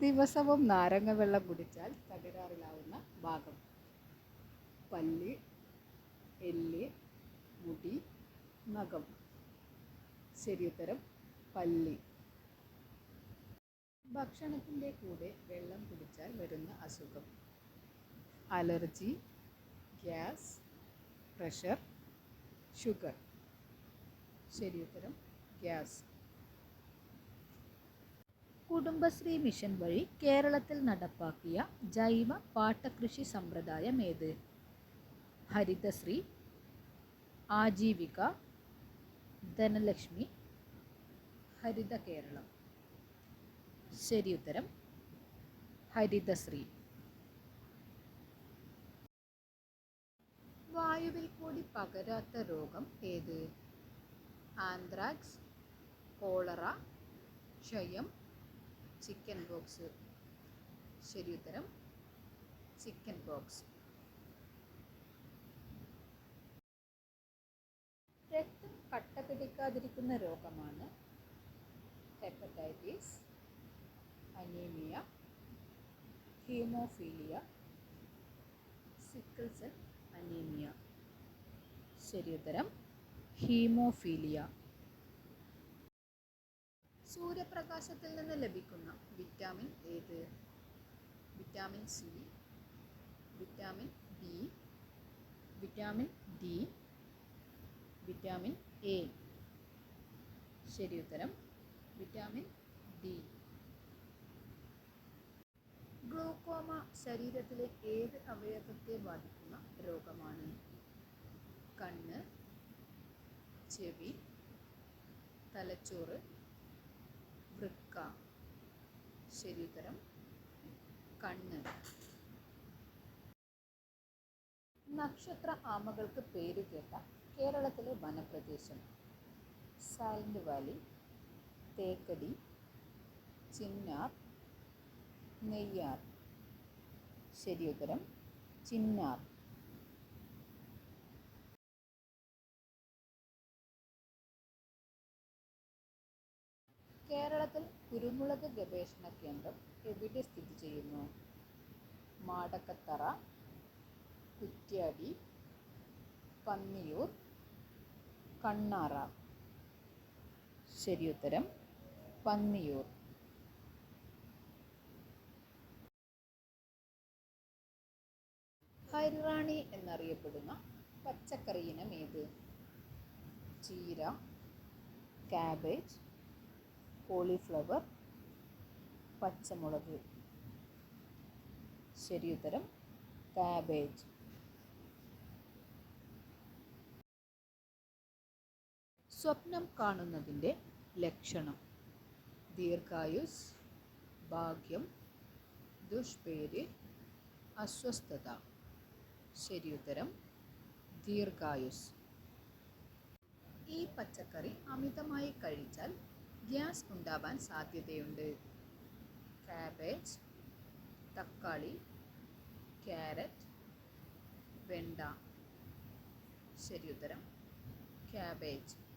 ദിവസവും നാരങ്ങ വെള്ളം കുടിച്ചാൽ തകരാറിലാവുന്ന ഭാഗം. പല്ല് എല്ല് മുടി നഖം. ശരിയുത്തരം പല്ല്. ഭക്ഷണത്തിന്റെ കൂടെ വെള്ളം കുടിച്ചാൽ വരുന്ന അസുഖം. Allergy gas pressure sugar. ശരിയുത്തരം ഗ്യാസ്. കുടുംബശ്രീ മിഷൻ വഴി കേരളത്തിൽ നടപ്പാക്കിയ ജൈവ പാട്ടകൃഷി സമ്പ്രദായം ഏത്? ഹരിതശ്രീ ആജീവിക ധനലക്ഷ്മി ഹരിത കേരളം. ഉത്തരം ഹരിതശ്രീ. വായുവിൽ കൂടി പകരാത്ത രോഗം ഏത്? ആന്ത്രാക്സ് കോളറ ക്ഷയം ചിക്കൻ ബോക്സ്. ശരി ഉത്തരം. Chicken pox. രക്തം കട്ട പിടിക്കാതിരിക്കുന്ന രോഗമാണ് hepatitis anaemia haemophilia sickle anaemia. ശരി ഉത്തരം. ഹീമോഫീലിയ. സൂര്യപ്രകാശത്തിൽ നിന്ന് ലഭിക്കുന്ന വിറ്റാമിൻ ഏത്? Vitamin C vitamin B vitamin D vitamin A. ശരി ഉത്തരം വിറ്റാമിൻ ഡി. ഗ്ലൂക്കോമ ശരീരത്തിലെ ഏത് അവയവത്തെ ബാധിക്കുന്ന രോഗമാണ്? കണ്ണ് ചെവി തലച്ചോറ് വൃക്ക ഉത്തരം. കണ്ണ്. നക്ഷത്ര ആമകൾക്ക് പേര് കേട്ട കേരളത്തിലെ വനപ്രദേശം. Silent Valley Thekkady Chinnar Neyyar. ശരി ഉത്തരം ചിന്നാർ. കേരളത്തിൽ കുരുമുളക് ഗവേഷണ കേന്ദ്രം എവിടെ സ്ഥിതി ചെയ്യുന്നു? മാടക്കത്തറ കുറ്റ്യാടി പന്നിയൂർ കണ്ണാറ. ശരിയുത്തരം പന്നിയൂർ. ഹരിറാണി എന്നറിയപ്പെടുന്ന പച്ചക്കറി ഇനം ഏത്? ചീര കാബേജ് കോളിഫ്ലവർ പച്ചമുളക്. ശരിയുത്തരം കാബേജ്. സ്വപ്നം കാണുന്നതിന്റെ ലക്ഷണം. ദീർഘായുസ് ഭാഗ്യം ദുഷ്പേര് അസ്വസ്ഥത. ശരിയുത്തരം ദീർഘായുസ്. ഈ പച്ചക്കറി അമിതമായി കഴിച്ചാൽ ഗ്യാസ് ഉണ്ടാവാൻ സാധ്യതയുണ്ട്. കാബേജ് തക്കാളി ക്യാരറ്റ് വെണ്ട. ശരിയുത്തരം ക്യാബേജ്.